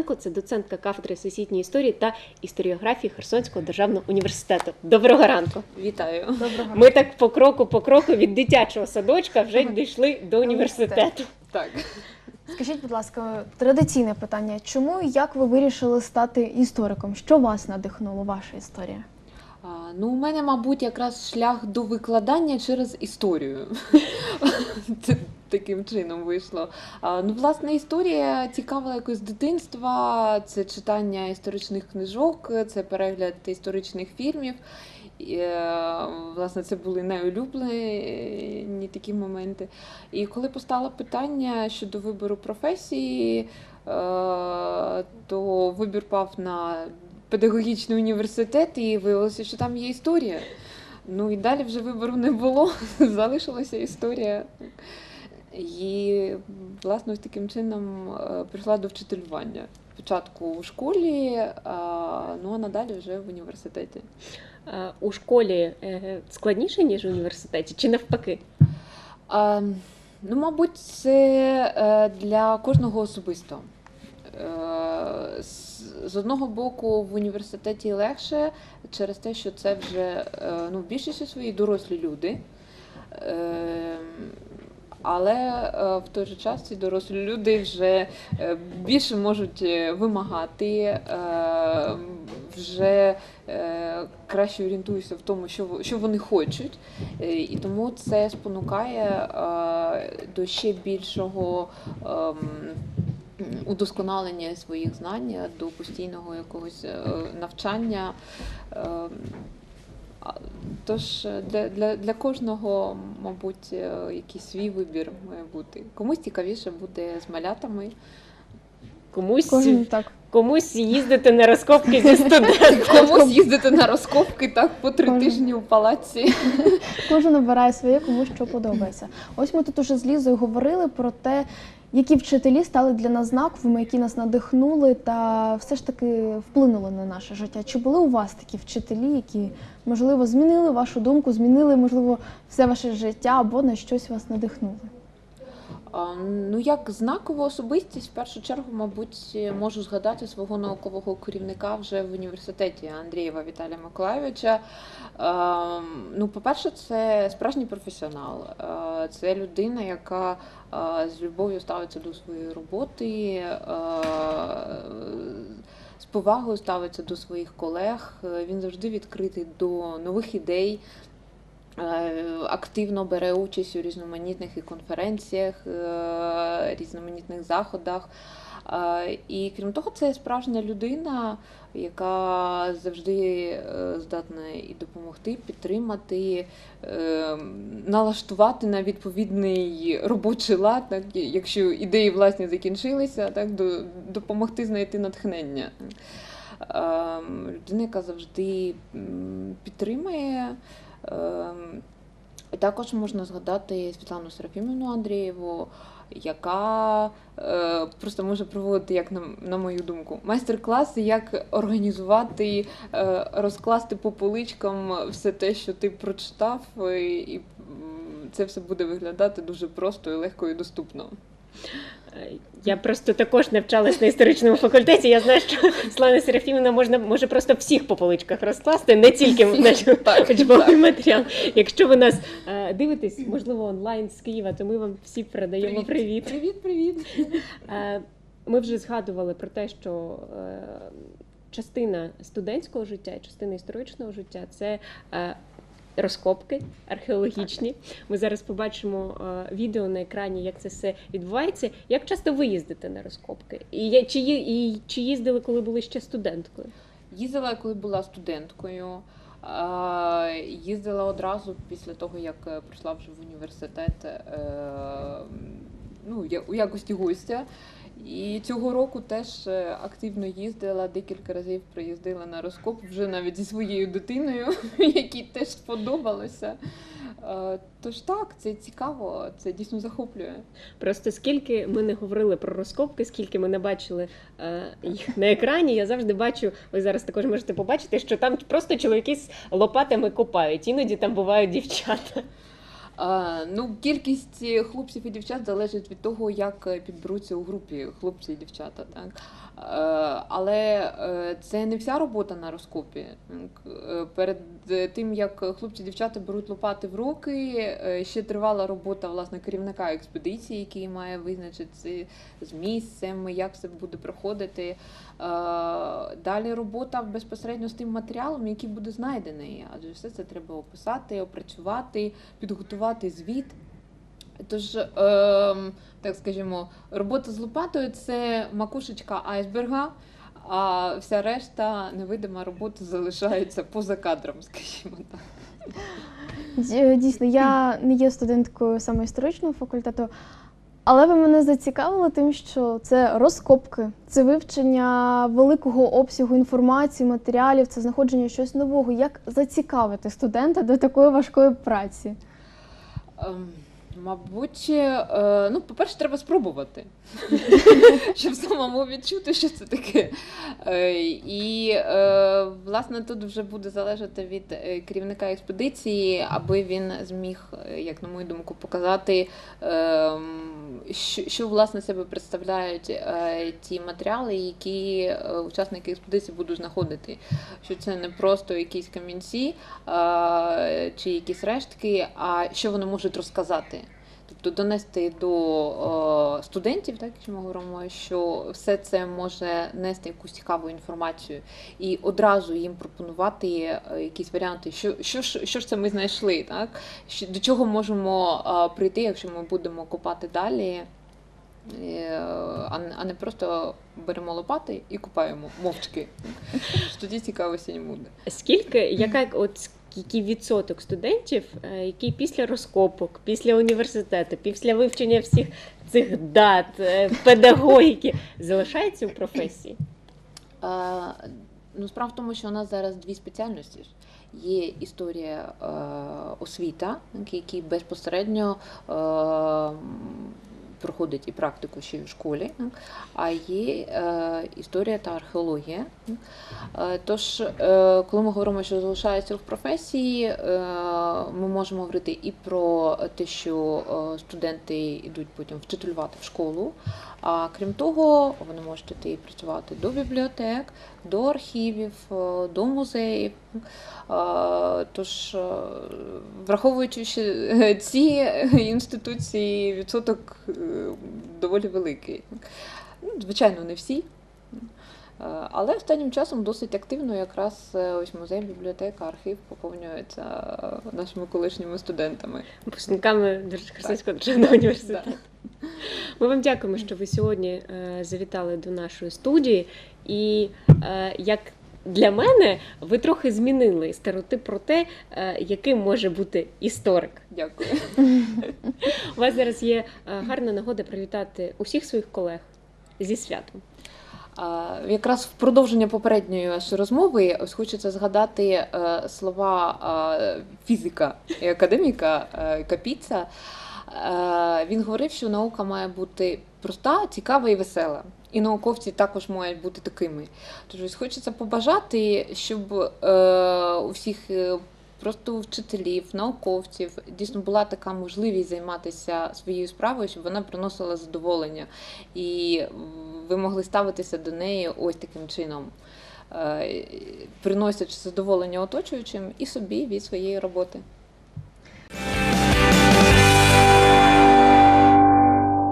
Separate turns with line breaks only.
Романенко, це доцентка кафедри всесвітньої історії та історіографії Херсонського державного університету. Доброго ранку.
Вітаю.
Доброго
Ми так по кроку по кроку від дитячого садочка вже дійшли до університету.
Так.
Скажіть, будь ласка, традиційне питання: чому і як ви вирішили стати істориком? Що вас надихнуло, ваша історія?
А, ну, у мене, мабуть, якраз шлях до викладання через історію. Таким чином вийшло. Ну, власне, історія цікавила якось з дитинства. Це читання історичних книжок, це перегляд історичних фільмів. І, е, власне, це були найулюблені такі моменти. І коли постало питання щодо вибору професії, е, то вибір пав на педагогічний університет, і виявилося, що там є історія. Ну і далі вже вибору не було, залишилася історія. І, власне, ось таким чином е, прийшла до вчителювання. Спочатку у школі, ну а надалі вже в університеті.
Е, У школі е, складніше, ніж в університеті, чи навпаки?
А, ну, мабуть, це для кожного особисто. З- одного боку, в університеті легше через те, що це вже ну, в більшості свої дорослі люди. Але е, в той же час ці дорослі люди вже е, більше можуть е, вимагати, вже краще орієнтуються в тому, що, вони хочуть. І тому це спонукає до ще більшого ем, удосконалення своїх знань, до постійного якогось навчання. Тож е, для, для, для кожного, мабуть, е, якийсь свій вибір має бути. Комусь цікавіше буде з малятами,
Комусь,
Кожен так.
комусь їздити на розкопки зі студентом.
комусь їздити на розкопки так по три
Кожен.
тижні у палаці.
Кожен обирає своє, кому що подобається. Ось ми тут уже з Лізою говорили про те, які вчителі стали для нас знаковими, які нас надихнули та все ж таки вплинули на наше життя. Чи були у вас такі вчителі, які можливо змінили вашу думку, змінили можливо все ваше життя або на щось вас надихнули?
Ну, як знакову особистість, в першу чергу, мабуть, можу згадати свого наукового керівника вже в університеті Андрієва Віталія Миколайовича. Ем, Ну, по-перше, це справжній професіонал. Це людина, яка з любов'ю ставиться до своєї роботи, з повагою ставиться до своїх колег. Він завжди відкритий до нових ідей. Е, Активно бере участь у різноманітних і конференціях, е, різноманітних заходах. Е, І крім того, це справжня людина, яка завжди здатна і допомогти, підтримати, налаштувати на відповідний робочий лад, так, якщо ідеї власні закінчилися, так, допомогти знайти натхнення. Ем, Людина, яка завжди підтримує. Ем, і Також можна згадати Світлану Серафімівну Андрієву, яка е, просто може проводити, як на, на мою думку, майстер-класи, як організувати, е, розкласти по поличкам все те, що ти прочитав, е, і це все буде виглядати дуже просто і легко і доступно.
Я просто також навчалась на історичному факультеті. Я знаю, що Слава Серафімівна можна може просто всіх по поличках розкласти, не тільки наш учбовий матеріал. Якщо ви нас е, дивитесь, можливо, онлайн з Києва, то ми вам всі передаємо привіт.
Привіт, привіт.
Е, Ми вже згадували про те, що е, частина студентського життя, частина історичного життя це е, розкопки археологічні. Ми зараз побачимо е, відео на екрані, як це все відбувається. Як часто ви їздите на розкопки? І чи, і чи їздили, коли були ще студенткою?
Їздила, коли була студенткою. Їздила одразу після того, як е, прийшла вже в університет е, ну, я- у якості гостя. І цього року теж е, активно їздила, декілька разів приїздила на розкоп вже навіть зі своєю дитиною, якій теж сподобалося. Е, Тож так, це цікаво, це дійсно захоплює.
Просто скільки ми не говорили про розкопки, скільки ми не бачили е, їх на екрані, я завжди бачу, ви зараз також можете побачити, що там просто чоловіки з лопатами копають, іноді там бувають дівчата.
А, ну, кількість е, хлопців і дівчат залежить від того, як е, підберуться у групі хлопці і дівчата. Так? Е, але е, це не вся робота на розкопі. Е, Перед е, тим, як хлопці і дівчата беруть лопати в руки, е, ще тривала робота власне керівника експедиції, який має визначити з місцем, як все буде проходити. Е, Далі робота безпосередньо з тим матеріалом, який буде знайдений. Адже все це треба описати, опрацювати, підготувати звіт. Тож, ем, так скажімо, робота з лопатою це макушечка айсберга, а вся решта невидима робота залишається поза кадром, скажімо так.
Дійсно, я не є студенткою саме історичного факультету, але ви мене зацікавили тим, що це розкопки, це вивчення великого обсягу інформації, матеріалів, це знаходження щось нового. Як зацікавити студента до такої важкої праці?
Ем, Мабуть, е, ну, по-перше, треба спробувати, щоб самому відчути, що це таке. Е, І, е, власне, тут вже буде залежати від керівника експедиції, аби він зміг, як на мою думку, показати, ем, що, що власне себе представляють е, ті матеріали, які е, учасники експедиції будуть знаходити. Що це не просто якісь камінці е, чи якісь рештки, а що вони можуть розказати. Тобто донести до е, студентів, так якщо ми говоримо, що все це може нести якусь цікаву інформацію, і одразу їм пропонувати е, якісь варіанти, що, що, що ж це ми знайшли, так? Що, до чого можемо е, прийти, якщо ми будемо копати далі. А не просто беремо лопати і купаємо мовчки. Тоді цікавості не буде.
Скільки, яка от який відсоток студентів, е, які після розкопок, після університету, після вивчення всіх цих дат, е, педагогіки залишається у професії?
Е, Ну, справа в тому, що у нас зараз дві спеціальності. Є історія е, освіта, який безпосередньо е, проходить і практику ще й в школі, а є е, історія та археологія. Е, тож, е, коли ми говоримо, що залишається в професії, ми можемо говорити і про те, що студенти йдуть потім вчителювати в школу. А крім того, вони можуть йти працювати до бібліотек, до архівів, до музеїв. Тож, враховуючи ці інституції, відсоток доволі великий. Ну, Звичайно, не всі. Е, Але останнім часом досить активно якраз е, ось музей, бібліотека, архів поповнюється е, нашими колишніми студентами.
Випускниками Херсонського державного університету.
Да.
Ми вам дякуємо, що ви сьогодні завітали до нашої студії. І як для мене, ви трохи змінили стереотип про те, е, яким може бути історик.
Дякую.
У вас зараз є е, гарна нагода привітати усіх своїх колег зі святом.
Якраз в продовження попередньої розмови ось хочеться згадати е, слова фізика і академіка Капіца. Е, Він говорив, що наука має бути проста, цікава і весела. І науковці також мають бути такими. Тож хочеться побажати, щоб е, у всіх е, просто вчителів, науковців дійсно була така можливість займатися своєю справою, щоб вона приносила задоволення. І ви могли ставитися до неї ось таким чином, приносячи задоволення оточуючим і собі від своєї роботи.